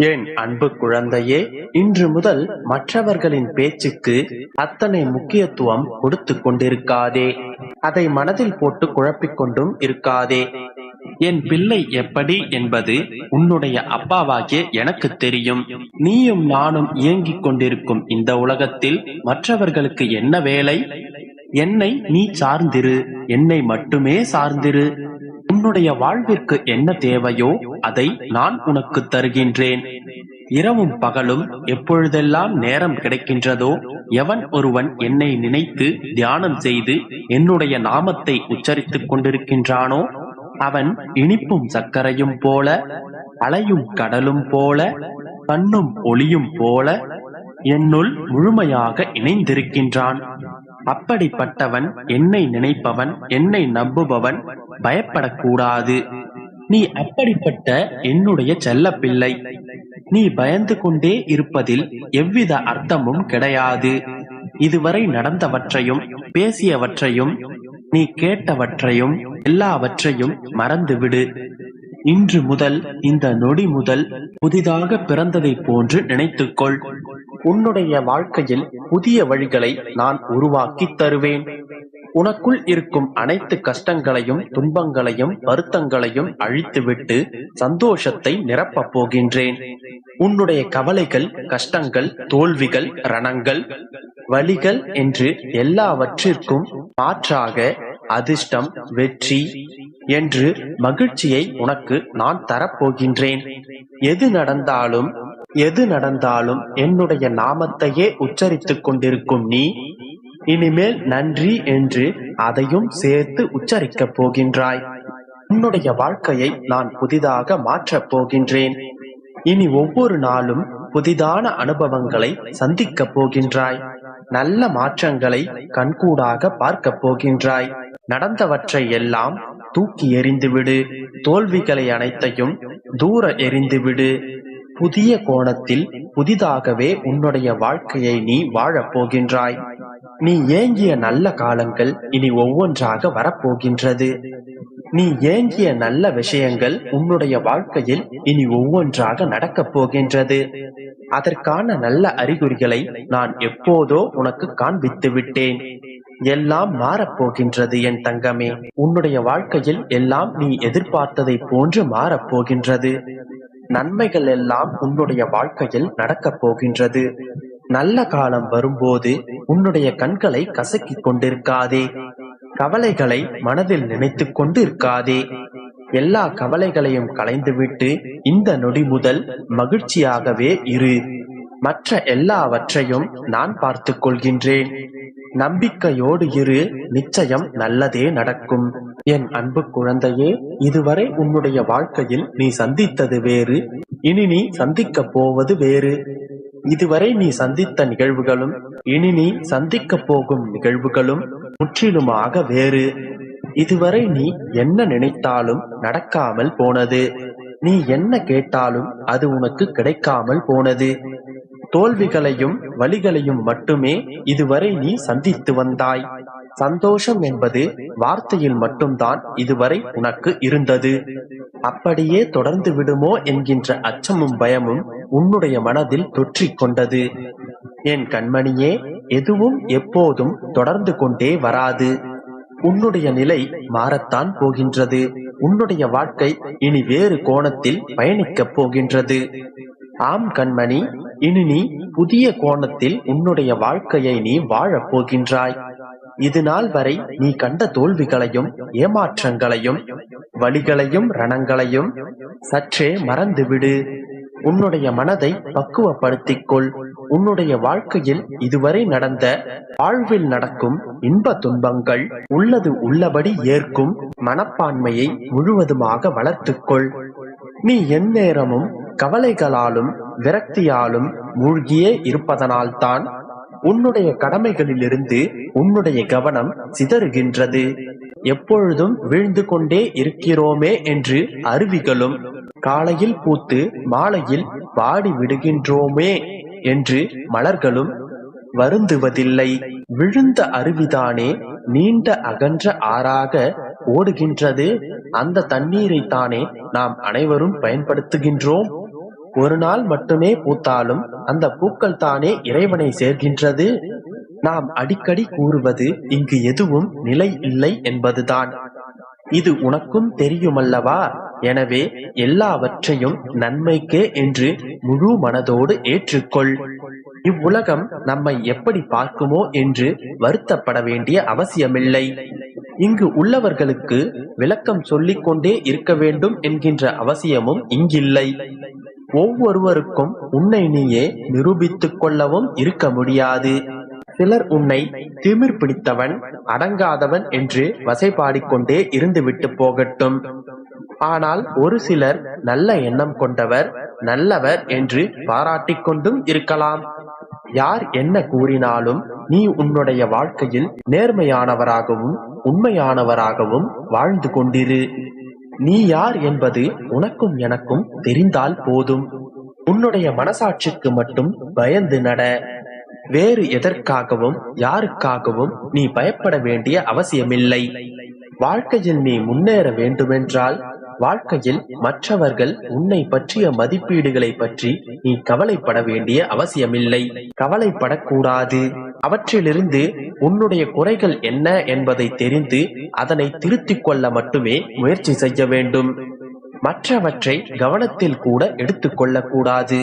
என் அன்பு குழந்தையே? இன்று முதல் மற்றவர்களின் பேச்சுக்கு அத்தனை முக்கியத்துவம் கொடுத்து கொண்டிருக்காதே. அதை மனதில் போட்டு குழப்பிக் கொண்டும் இருக்காதே. என் பிள்ளை எப்படி என்பது உன்னுடைய அப்பாவாகிய எனக்கு தெரியும். நீயும் நானும் இயங்கிக் கொண்டிருக்கும் இந்த உலகத்தில் மற்றவர்களுக்கு என்ன வேலை? என்னை நீ சார்ந்திரு. என்னை மட்டுமே சார்ந்திரு. உன்னுடைய வாழ்விற்கு என்ன தேவையோ அதை நான் உனக்கு தருகின்றேன். இரவும் பகலும் எப்பொழுதெல்லாம் நேரம் கிடைக்கின்றதோ எவன் ஒருவன் என்னை நினைத்து தியானம் செய்து என்னுடைய நாமத்தை உச்சரித்துக் கொண்டிருக்கின்றானோ அவன் இனிப்பும் சர்க்கரையும் போல அலையும் கடலும் போல கண்ணும் ஒளியும் போல என்னுள் முழுமையாக இணைந்திருக்கின்றான். அப்படிப்பட்டவன் என்னை நினைப்பவன் என்னை நம்புபவன் பயப்படக்கூடாது. நீ அப்படிப்பட்ட என்னுடைய செல்ல பிள்ளை நீ பயந்து கொண்டே இருப்பதில் எவ்வித அர்த்தமும் கிடையாது. இதுவரை நடந்தவற்றையும் பேசியவற்றையும் நீ கேட்டவற்றையும் எல்லாவற்றையும் மறந்துவிடு. இன்று முதல் இந்த நொடி முதல் புதிதாக பிறந்ததை போன்று நினைத்துக்கொள். உன்னுடைய வாழ்க்கையில் புதிய வழிகளை நான் உருவாக்கி தருவேன். உனக்குள் இருக்கும் அனைத்து கஷ்டங்களையும் துன்பங்களையும் வருத்தங்களையும் அழித்துவிட்டு சந்தோஷத்தை நிரப்பப் போகின்றேன். உன்னுடைய கவலைகள் கஷ்டங்கள் தோல்விகள் ரணங்கள் வழிகள் என்று எல்லாவற்றிற்கும் மாற்றாக அதிர்ஷ்டம் வெற்றி என்று மகிழ்ச்சியை உனக்கு நான் தரப்போகின்றேன். எது நடந்தாலும் எது நடந்தாலும் என்னுடைய நாமத்தையே உச்சரித்துக் கொண்டிருக்கும் நீ இனிமேல் நன்றி என்று அதையும் சேர்த்து உச்சரிக்கப் போகின்றாய். உன்னுடைய வாழ்க்கையை நான் புதிதாக மாற்றப் போகின்றேன். இனி ஒவ்வொரு நாளும் புதிதான அனுபவங்களை சந்திக்கப் போகின்றாய். நல்ல மாற்றங்களை கண்கூடாக பார்க்கப் போகின்றாய். நடந்தவற்றை எல்லாம் தூக்கி எறிந்துவிடு. தோல்விகளை அனைத்தையும் தூர எறிந்துவிடு. புதிய கோணத்தில் புதிதாகவே உன்னுடைய வாழ்க்கையை நீ வாழப் போகின்றாய். நீ ஏங்கிய நல்ல காலங்கள் இனி ஒவ்வொன்றாக வரப்போகின்றது. நீ ஏங்கிய நல்ல விஷயங்கள் உன்னுடைய வாழ்க்கையில் இனி ஒவ்வொன்றாக நடக்கப் போகின்றது. அதற்கான நல்ல அறிகுறிகளை நான் எப்போதோ உனக்கு காண்பித்து விட்டேன். எல்லாம் மாறப்போகின்றது என் தங்கமே. உன்னுடைய வாழ்க்கையில் எல்லாம் நீ எதிர்பார்த்ததை போன்று மாறப்போகின்றது. நன்மைகள் எல்லாம் உன்னுடைய வாழ்க்கையில் நடக்கப் போகின்றது. நல்ல காலம் வரும்போது உன்னுடைய கண்களை கசக்கிக் கொண்டிருக்காதே. கவலைகளை மனதில் நினைத்துக் கொண்டு இருக்காதே எல்லா கவலைகளையும் களைந்துவிட்டு இந்த நொடி முதல் மகிழ்ச்சியாகவே இரு. மற்ற எல்லாவற்றையும் நான் பார்த்து கொள்கின்றேன். நம்பிக்கையோடு இரு நிச்சயம் நல்லதே நடக்கும். என் அன்பு குழந்தையே இதுவரை உன்னுடைய வாழ்க்கையில் நீ சந்தித்தது வேறு இனி நீ சந்திக்கப் போவது வேறு. இதுவரை நீ சந்தித்த நிகழ்வுகளும் இனி நீ சந்திக்கப் போகும் நிகழ்வுகளும் முற்றிலுமாக வேறு. இதுவரை நீ என்ன நினைத்தாலும் நடக்காமல் போனது. நீ என்ன கேட்டாலும் அது உனக்கு கிடைக்காமல் போனது. தோல்விகளையும் வழிகளையும் மட்டுமே இதுவரை நீ சந்தித்து வந்தாய். சந்தோஷம் என்பது வார்த்தையில் மட்டும்தான் இதுவரை உனக்கு இருந்தது. அப்படியே தொடர்ந்து விடுமோ என்கின்ற அச்சமும் பயமும் உன்னுடைய மனதில் தொற்றிக் கொண்டது. என் கண்மணியே எதுவும் எப்போதும் தொடர்ந்து கொண்டே வராது. உன்னுடைய நிலை மாறத்தான் போகின்றது. உன்னுடைய வாழ்க்கை இனி வேறு கோணத்தில் பயணிக்கப் போகின்றது. ஆம் கண்மணி இனி நீ புதிய கோணத்தில் உன்னுடைய வாழ்க்கையை நீ வாழப் போகின்றாய். இது நாள் வரை நீ கண்ட தோல்விகளையும் ஏமாற்றங்களையும் வழிகளையும் ரணங்களையும் சற்றே மறந்துவிடு. உன்னுடைய மனதை பக்குவப்படுத்திக் கொள் உன்னுடைய வாழ்க்கையில் இதுவரை நடந்த வாழ்வில் நடக்கும் இன்ப துன்பங்கள் உள்ளது உள்ளபடி ஏற்கும் மனப்பான்மையை முழுவதுமாக வளர்த்துக்கொள். நீ எந்நேரமும் கவலைகளாலும் விரக்தியாலும் மூழ்கியே இருப்பதனால்தான் உன்னுடைய கடமைகளிலிருந்து உன்னுடைய கவனம் சிதறுகின்றது. எப்பொழுதும் வீழ்ந்து கொண்டே இருக்கிறோமே என்று அருவிகளும் காலையில் பூத்து மாலையில் வாடி விடுகின்றோமே என்று மலர்களும் வருந்துவதில்லை. விழுந்த அருவிதானே நீண்ட அகன்ற ஆறாக ஓடுகின்றது. அந்த தண்ணீரை தானே நாம் அனைவரும் பயன்படுத்துகின்றோம். ஒரு நாள் மட்டுமே பூத்தாலும் அந்த பூக்கள் தானே இறைவனை சேர்கின்றது. நாம் அடிக்கடி கூறுவது இங்கு எதுவும் நிலை இல்லை என்பதுதான். இது உனக்கும் தெரியுமல்லவா? எனவே எல்லாவற்றையும் நன்மைக்கே என்று முழு மனதோடு ஏற்றுக்கொள். இவ்வுலகம் நம்மை எப்படி பார்க்குமோ என்று வருத்தப்பட வேண்டிய அவசியமில்லை. இங்கு உள்ளவர்களுக்கு விளக்கம் சொல்லிக் கொண்டே இருக்க வேண்டும் என்கின்ற அவசியமும் இங்கில்லை. ஒவ்வொருவருக்கும் உன்னை நீயே நிரூபித்துக் கொள்ளவும் இருக்க முடியாது. சிலர் உன்னை திமிர் பிடித்தவன் அடங்காதவன் என்று வசைபாடிக்கொண்டே இருந்துவிட்டு போகட்டும். ஆனால் ஒரு சிலர் நல்ல எண்ணம் கொண்டவர் நல்லவர் என்று பாராட்டிக் கொண்டும் இருக்கலாம். யார் என்ன கூறினாலும் நீ உன்னுடைய வாழ்க்கையில் நேர்மையானவராகவும் உண்மையானவராகவும் வாழ்ந்து கொண்டிரு. நீ யார் என்பது உனக்கும் எனக்கும் தெரிந்தால் போதும். உன்னுடைய மனசாட்சிக்கு மட்டும் பயந்து நட. வேறு எதற்காகவும் யாருக்காகவும் நீ பயப்பட வேண்டிய அவசியமில்லை. வாழ்க்கையில் நீ முன்னேற வேண்டுமென்றால் வாழ்க்கையில் மற்றவர்கள் உன்னை பற்றிய மதிப்பீடுகளை பற்றி நீ கவலைப்பட வேண்டிய அவசியமில்லை. கவலைப்படக்கூடாது. அவற்றிலிருந்து உன்னுடைய குறைகள் என்ன என்பதை தெரிந்து அதனை திருத்திக் கொள்ள மட்டுமே முயற்சி செய்ய வேண்டும். மற்றவற்றை கவனத்தில் கூட எடுத்துக்கொள்ளக்கூடாது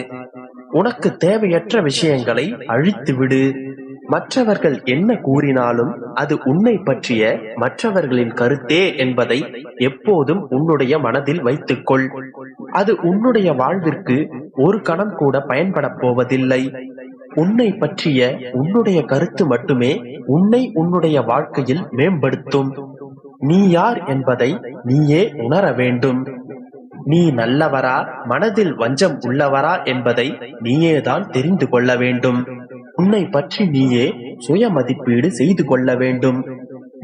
உனக்கு தேவையற்ற விஷயங்களை அழித்துவிடு. மற்றவர்கள் என்ன கூறினாலும் அது உன்னை பற்றிய மற்றவர்களின் கருத்தே என்பதை எப்போதும் உன்னுடைய மனதில் வைத்துக்கொள். அது உன்னுடைய வாழ்விற்கு ஒரு கணம் கூட பயன்படப் போவதில்லை. உன்னை பற்றிய உன்னுடைய கருத்து மட்டுமே உன்னை உன்னுடைய வாழ்க்கையில் மேம்படுத்தும். நீ யார் என்பதை நீயே உணர வேண்டும். நீ நல்லவரா மனதில் வஞ்சம் உள்ளவரா என்பதை நீயேதான் தெரிந்து கொள்ள வேண்டும். உன்னை பற்றி நீயே சுய மதிப்பீடு செய்து கொள்ள வேண்டும்.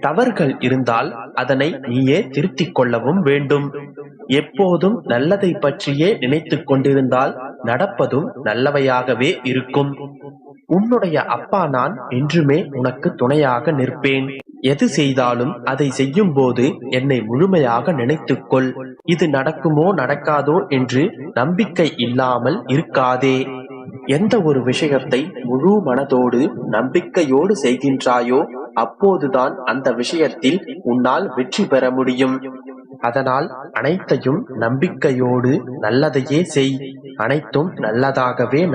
தவறுகள் இருந்தால் அதனை நீயே திருத்திக் கொள்ளவும் வேண்டும். எப்போதும் நல்லதை பற்றியே நினைத்துக் கொண்டிருந்தால் நடப்பதும் நல்லவையாகவே இருக்கும். உன்னுடைய அப்பா நான் என்றுமே உனக்கு துணையாக நிற்பேன். எது செய்தாலும் அதை செய்யும் போது என்னை முழுமையாக நினைத்துக்கொள் இது நடக்குமோ நடக்காதோ என்று நம்பிக்கை இல்லாமல் இருக்காதே. எந்த ஒரு விஷயத்தை முழு மனதோடு நம்பிக்கையோடு செய்கின்றாயோ அப்போதுதான் அந்த விஷயத்தில் உன்னால் வெற்றி பெற முடியும். அதனால் அனைத்தையும் நம்பிக்கையோடு நல்லதையே செய். அனைத்தும் நல்லதாகவே